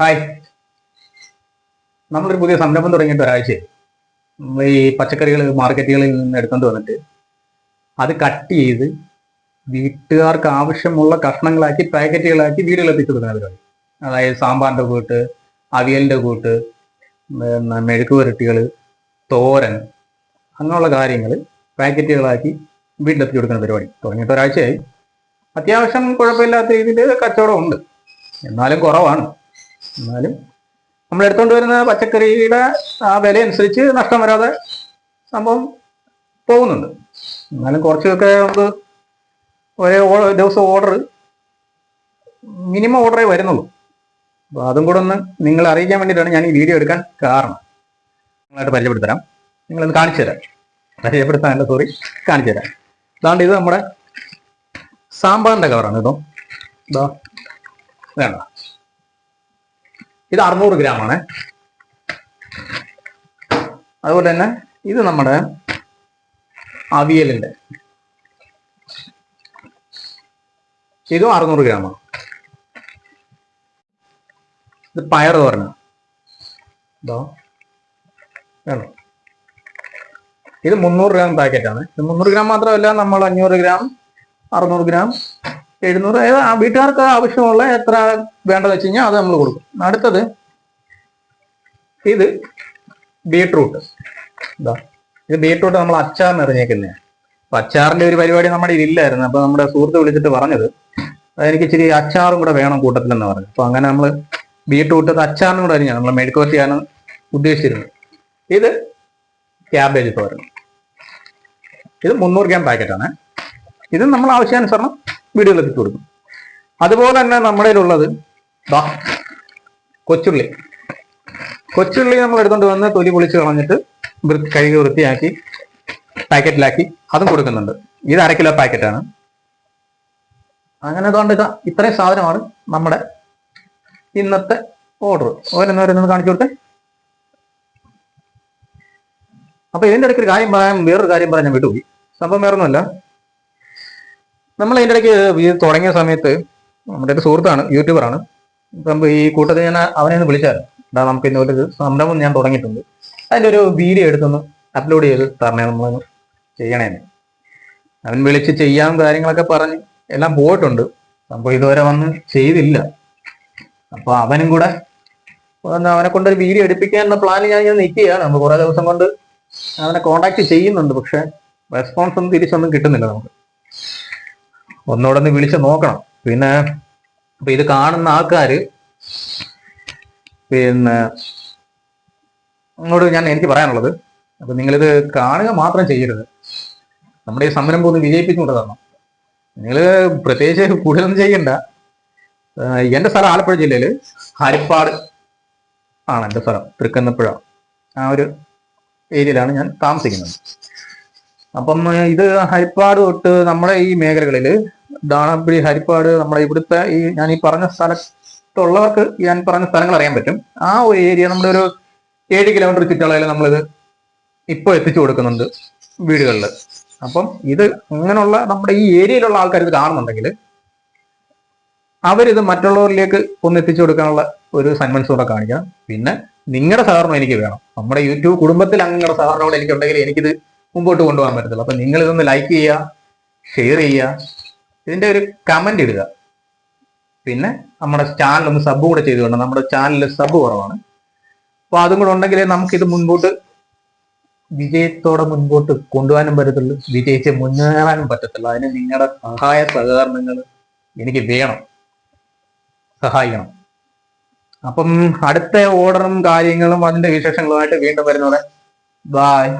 Hi നമ്മളൊരു പുതിയ സംരംഭം തുടങ്ങിയിട്ട് ഒരാഴ്ച. ഈ പച്ചക്കറികൾ മാർക്കറ്റുകളിൽ നിന്ന് എടുത്തുകൊണ്ട് വന്നിട്ട് അത് കട്ട് ചെയ്ത് വീട്ടുകാർക്ക് ആവശ്യമുള്ള കഷ്ണങ്ങളാക്കി പാക്കറ്റുകളാക്കി വീടുകളിൽ എത്തിച്ചു കൊടുക്കുന്ന പരിപാടി. അതായത് സാമ്പാറിന്റെ കൂട്ട് അവിയലിന്റെ കൂട്ട് മെഴുക്ക് പുരട്ടികൾ തോരൻ അങ്ങനെയുള്ള കാര്യങ്ങൾ പാക്കറ്റുകളാക്കി വീട്ടിലെത്തിച്ചു കൊടുക്കുന്ന പരിപാടി. തുടങ്ങിയിട്ട് ഒരാഴ്ചയായി. അത്യാവശ്യം കുഴപ്പമില്ലാത്ത രീതിയിൽ കച്ചവടം ഉണ്ട്. എന്നാലും കുറവാണ്. എന്നാലും നമ്മൾ എടുത്തുകൊണ്ട് വരുന്ന പച്ചക്കറിയുടെ ആ വില അനുസരിച്ച് നഷ്ടം വരാതെ സംഭവം പോകുന്നുണ്ട്. എന്നാലും കുറച്ചൊക്കെ നമുക്ക് ഒരേ ദിവസം ഓർഡർ മിനിമം ഓർഡറേ വരുന്നുള്ളൂ. അപ്പോൾ അതും കൂടെ ഒന്ന് നിങ്ങൾ അറിയിക്കാൻ വേണ്ടിയിട്ടാണ് ഞാൻ ഈ വീഡിയോ എടുക്കാൻ കാരണം. നിങ്ങളായിട്ട് പരിചയപ്പെടുത്തരാം. നിങ്ങളൊന്ന് കാണിച്ചു തരാം. പരിചയപ്പെടുത്താനല്ല സോറി കാണിച്ചു തരാം. അതാണ്ട് ഇത് നമ്മുടെ സാമ്പാറിന്റെ കവറാണ് കേട്ടോ. ഇതാ വേണ്ട. ഇത് അറുന്നൂറ് ഗ്രാം ആണ് അതുപോലെ തന്നെ ഇത് നമ്മുടെ അവിയലിന്റെ ഇതും അറുന്നൂറ് ഗ്രാമാണ്. ഇത് പയർ തോരണ ഇതോ വേണം? ഇത് മുന്നൂറ് ഗ്രാം പാക്കറ്റാണ്. ഇത് മുന്നൂറ് ഗ്രാം മാത്രമല്ല നമ്മൾ അഞ്ഞൂറ് ഗ്രാം അറുന്നൂറ് ഗ്രാം എഴുന്നൂറ്. അതായത് ആ വീട്ടുകാർക്ക് ആവശ്യമുള്ള എത്ര വേണ്ടതെന്ന് വെച്ച് കഴിഞ്ഞാൽ അത് നമ്മൾ കൊടുക്കും. അടുത്തത് ഇത് ബീട്രൂട്ട്. ഇതാ ഇത് ബീട്രൂട്ട് നമ്മൾ അച്ചാറിന് എറിഞ്ഞേക്കുന്നതാണ് അപ്പൊ അച്ചാറിന്റെ ഒരു പരിപാടി നമ്മുടെ ഇതില്ലായിരുന്നു അപ്പൊ നമ്മുടെ സുഹൃത്ത് വിളിച്ചിട്ട് പറഞ്ഞത് അതെനിക്ക് ഇച്ചിരി അച്ചാറും കൂടെ വേണം കൂട്ടത്തിലെന്ന് പറഞ്ഞു. അപ്പൊ അങ്ങനെ നമ്മൾ ബീട്രൂട്ട് അച്ചാറിനും കൂടെ അരിഞ്ഞാണ് നമ്മൾ മെഴുക്കുവരട്ടിയാണ് ഉദ്ദേശിച്ചിരുന്നത്. ഇത് ക്യാബേജ് തോരണം ഇത് മുന്നൂറ് ഗ്രാം പാക്കറ്റാണ്. ഇത് നമ്മൾ ആവശ്യാനുസരണം വീടുകളിൽ എത്തിച്ചു കൊടുക്കും. അതുപോലെ തന്നെ നമ്മുടെ ഉള്ളത് കൊച്ചുള്ളി. കൊച്ചുള്ളി നമ്മൾ എടുത്തുകൊണ്ട് വന്ന് തൊലി പൊളിച്ച് കളഞ്ഞിട്ട് കഴുകി വൃത്തിയാക്കി പാക്കറ്റിലാക്കി അതും കൊടുക്കുന്നുണ്ട്. ഇത് അര കിലോ പാക്കറ്റാണ്. അങ്ങനെ അതുകൊണ്ട് ഇതാ ഇത്രയും സാധനമാണ് നമ്മുടെ ഇന്നത്തെ ഓർഡർ. ഓരോന്നോരോന്ന് കാണിച്ചു കൊടുത്തേ. അപ്പൊ ഇതിന്റെ ഇടയ്ക്ക് ഒരു കാര്യം പറയാൻ വേറൊരു കാര്യം പറയാൻ ഞാൻ വിട്ടുപോയി. സംഭവം വേറൊന്നുമല്ല. നമ്മൾ അതിന്റെ ഇടയ്ക്ക് തുടങ്ങിയ സമയത്ത് നമ്മുടെ ഒരു സുഹൃത്താണ് യൂട്യൂബറാണ്. അപ്പം ഈ കൂട്ടത്തിൽ ഞാൻ അവനെ ഒന്ന് വിളിച്ചായിരുന്നു എന്താ നമുക്ക് ഇന്ന് ഒരു സംരംഭം ഞാൻ തുടങ്ങിയിട്ടുണ്ട്. അതിന്റെ ഒരു വീഡിയോ എടുത്തൊന്ന് അപ്ലോഡ് ചെയ്ത് തരണേ നമ്മളൊന്ന് ചെയ്യണേന്ന് അവൻ വിളിച്ച് ചെയ്യാൻ കാര്യങ്ങളൊക്കെ പറഞ്ഞ് എല്ലാം പോയിട്ടുണ്ട്. സംഭവം ഇതുവരെ വന്ന് ചെയ്തില്ല. അപ്പോൾ അവനും കൂടെ അവനെ കൊണ്ടൊരു വീഡിയോ എടുപ്പിക്കാനുള്ള പ്ലാൻ ഞാൻ ഇങ്ങനെ നിൽക്കുകയാണ് നമ്മൾ കുറെ ദിവസം കൊണ്ട് അവനെ കോണ്ടാക്ട് ചെയ്യുന്നുണ്ട് പക്ഷെ റെസ്പോൺസ് ഒന്നും തിരിച്ചൊന്നും കിട്ടുന്നില്ല നമുക്ക്. ഒന്നുകൂടെ ഒന്ന് വിളിച്ച് നോക്കണം. പിന്നെ അപ്പൊ ഇത് കാണുന്ന ആൾക്കാര് പിന്നെ അങ്ങോട്ട് ഞാൻ എനിക്ക് പറയാനുള്ളത്. അപ്പൊ നിങ്ങളിത് കാണുക മാത്രം ചെയ്യരുത്. നമ്മുടെ ഈ സംരംഭം ഒന്ന് വിജയിപ്പിച്ചുകൊണ്ട് തരണം. നിങ്ങൾ പ്രത്യേകിച്ച് കൂടുതലൊന്നും ചെയ്യണ്ട. എന്റെ സ്ഥലം ആലപ്പുഴ ജില്ലയിൽ ഹരിപ്പാട് ആണ് എന്റെ സ്ഥലം തൃക്കുന്നപ്പുഴ. ആ ഒരു ഏരിയയിലാണ് ഞാൻ താമസിക്കുന്നത്. അപ്പം ഇത് ഹരിപ്പാട് തൊട്ട് നമ്മുടെ ഈ മേഖലകളിൽ ദാണപ്പിടി ഹരിപ്പാട് നമ്മുടെ ഇവിടുത്തെ ഈ ഞാൻ ഈ പറഞ്ഞ സ്ഥലത്തുള്ളവർക്ക് ഞാൻ പറഞ്ഞ സ്ഥലങ്ങൾ അറിയാൻ പറ്റും. ആ ഒരു ഏരിയ നമ്മുടെ ഒരു ഏഴ് കിലോമീറ്റർ ചുറ്റളവിൽ നമ്മളിത് ഇപ്പോൾ എത്തിച്ചു കൊടുക്കുന്നുണ്ട് വീടുകളിൽ അപ്പം ഇത് ഇങ്ങനെയുള്ള നമ്മുടെ ഈ ഏരിയയിലുള്ള ആൾക്കാർ ഇത് കാണുന്നുണ്ടെങ്കിൽ അവരിത് മറ്റുള്ളവരിലേക്ക് ഒന്ന് എത്തിച്ചു കൊടുക്കാനുള്ള ഒരു സന്മനസ് കൂടെ കാണിക്കണം പിന്നെ നിങ്ങളുടെ സഹകരണം എനിക്ക് വേണം. നമ്മുടെ യൂട്യൂബ് കുടുംബത്തിൽ അങ്ങയുടെ സഹകരണം കൂടെ എനിക്കുണ്ടെങ്കിൽ എനിക്കിത് മുമ്പോട്ട് കൊണ്ടുപോകാൻ പറ്റത്തില്ല. അപ്പൊ നിങ്ങൾ ഇതൊന്ന് ലൈക്ക് ചെയ്യുക ഷെയർ ചെയ്യുക ഇതിന്റെ ഒരു കമന്റ് ഇടുക. പിന്നെ നമ്മുടെ ചാനൽ ഒന്ന് സബ് കൂടെ ചെയ്തുകൊണ്ട് നമ്മുടെ ചാനലിൽ സബ് കുറവാണ്. അപ്പൊ അതും കൂടെ ഉണ്ടെങ്കിൽ നമുക്കിത് മുൻപോട്ട് വിജയത്തോടെ മുൻപോട്ട് കൊണ്ടുപോകാനും പറ്റത്തുള്ളൂ. വിജയിച്ച് മുന്നേറാനും പറ്റത്തുള്ളൂ. അതിന് നിങ്ങളുടെ സഹായ സഹകരണങ്ങൾ എനിക്ക് വേണം. സഹായിക്കണം. അപ്പം അടുത്ത ഓർഡറും കാര്യങ്ങളും അതിന്റെ വിശേഷങ്ങളുമായിട്ട് വീണ്ടും വരുന്നതോടെ ബായ്